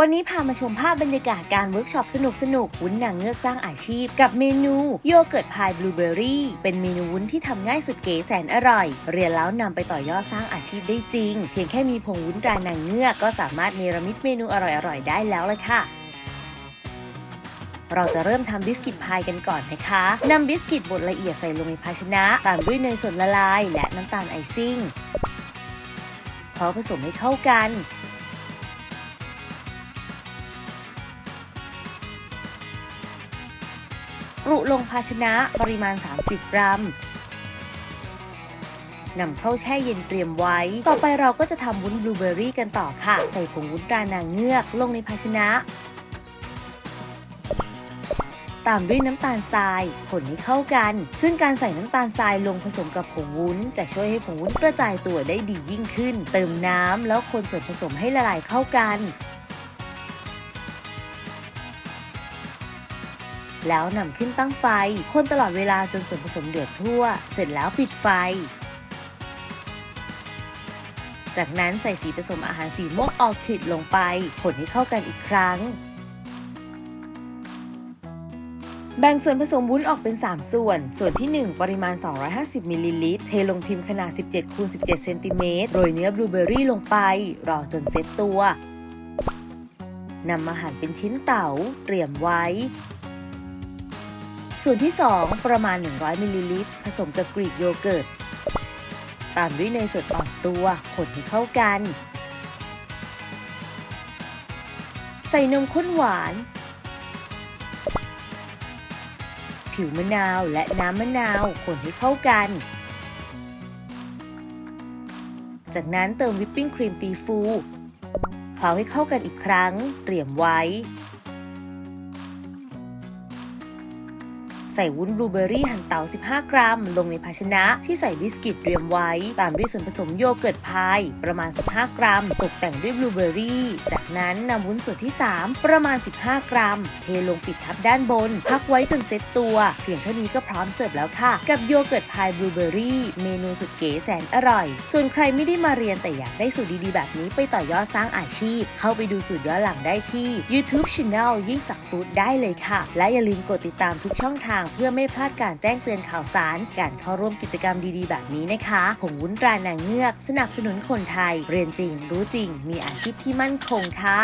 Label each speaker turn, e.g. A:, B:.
A: วันนี้พามาชมภาพบรรยากาศการเวิร์กช็อปสนุกสนุกวุ้นนางเงือกสร้างอาชีพ กับเมนูโยเกิร์ตพายบลูเบอร์รี่เป็นเมนูวุ้นที่ทำง่ายสุดเก๋แสนอร่อย เรียนแล้วนำไปต่อยอดสร้างอาชีพได้จริง เพียงแค่มีผงวุ้นตรานางเงือกก็สามารถเนรมิตเมนูอร่อยๆได้แล้วเลยค่ะเราจะเริ่มทำบิสกิตพายกันก่อนนะคะนำบิสกิตบดละเอียดใส่ลงในภาชนะ ตามด้วยเนยสดละลาย และน้ำตาลไอซิ่งเคล้าผสมให้เข้ากัน รุลงภาชนะปริมาณ 30 กรัมนำเข้าแช่เย็นเตรียมไว้ ต่อไปเราก็จะทำวุ้นบลูเบอร์รี่กันต่อค่ะ ใส่ผงวุ้นตรานางเงือกลงในภาชนะ ตามด้วยน้ำตาลทรายคนให้เข้ากัน ซึ่งการใส่น้ำตาลทรายลงผสมกับผงวุ้น จะช่วยให้ผงวุ้นกระจายตัวได้ดียิ่งขึ้น เติมน้ำแล้วคนส่วนผสมให้ละลายเข้ากัน แล้วนำขึ้นตั้งไฟ คนตลอดเวลาจนส่วนผสมเดือดทั่ว เสร็จแล้วปิดไฟ จากนั้นใส่สีผสมอาหารสีม่วงออร์คิดลงไปคนให้เข้ากันอีกครั้ง แบ่งส่วนผสมวุ้นออกเป็น 3 ส่วน ส่วนที่ 1 ปริมาณ 250มิลลิลิตร เทลงพิมพ์ขนาด 17คูณ17เซนติเมตรโรยเนื้อบลูเบอร์รี่ลงไป รอจนเซ็ตตัวนำมาหั่นเป็นชิ้นเต๋า เตรียมไว้ ส่วนที่ 2 ประมาณ 100มิลลิลิตรผสมกับกรีกโยเกิร์ต ตามด้วยเนยสดออนตัวคนให้เข้ากัน ใส่นมข้นหวาน ผิวมะนาวและน้ำมะนาวคนให้เข้ากัน จากนั้นเติมวิปปิ้งครีมตีฟูเคล้าให้เข้ากันอีกครั้ง เตรียมไว้ ส่วุ้นบลูเบอร์รี่หั่นเตา 15 กรัม ลงในภาชนะที่ใส่บิสกิตเตรียมไว้ ตามด้วยส่วนผสมโยเกิร์ตพาย ประมาณ 15 กรัม ตกแต่งด้วยบลูเบอร์รี่ จากนั้นนำวุ้นส่วนที่ 3 ประมาณ 15 กรัม เทลงปิดทับด้านบน พักไว้จนเซ็ตตัว เพียงเท่านี้ก็พร้อมเสิร์ฟแล้วค่ะ กับโยเกิร์ตพายบลูเบอร์รี่ เมนูสุดเก๋แสนอร่อย ส่วนใครไม่ได้มาเรียนแต่อยากได้สูตรดีๆ แบบนี้ไปต่อยอดสร้างอาชีพ เข้าไปดูสูตรย้อนหลังได้ที่ YouTube Channel ยิ่งสักฟู้ดได้เลยค่ะ และอย่าลืมกดติดตามทุกช่องทางเพื่อไม่พลาดการแจ้งเตือนข่าวสาร การเข้าร่วมกิจกรรมดีๆ แบบนี้นะคะผงวุ้นตรานางเงือก สนับสนุนคนไทย เรียนจริง รู้จริง มีอาชีพที่มั่นคงค่ะ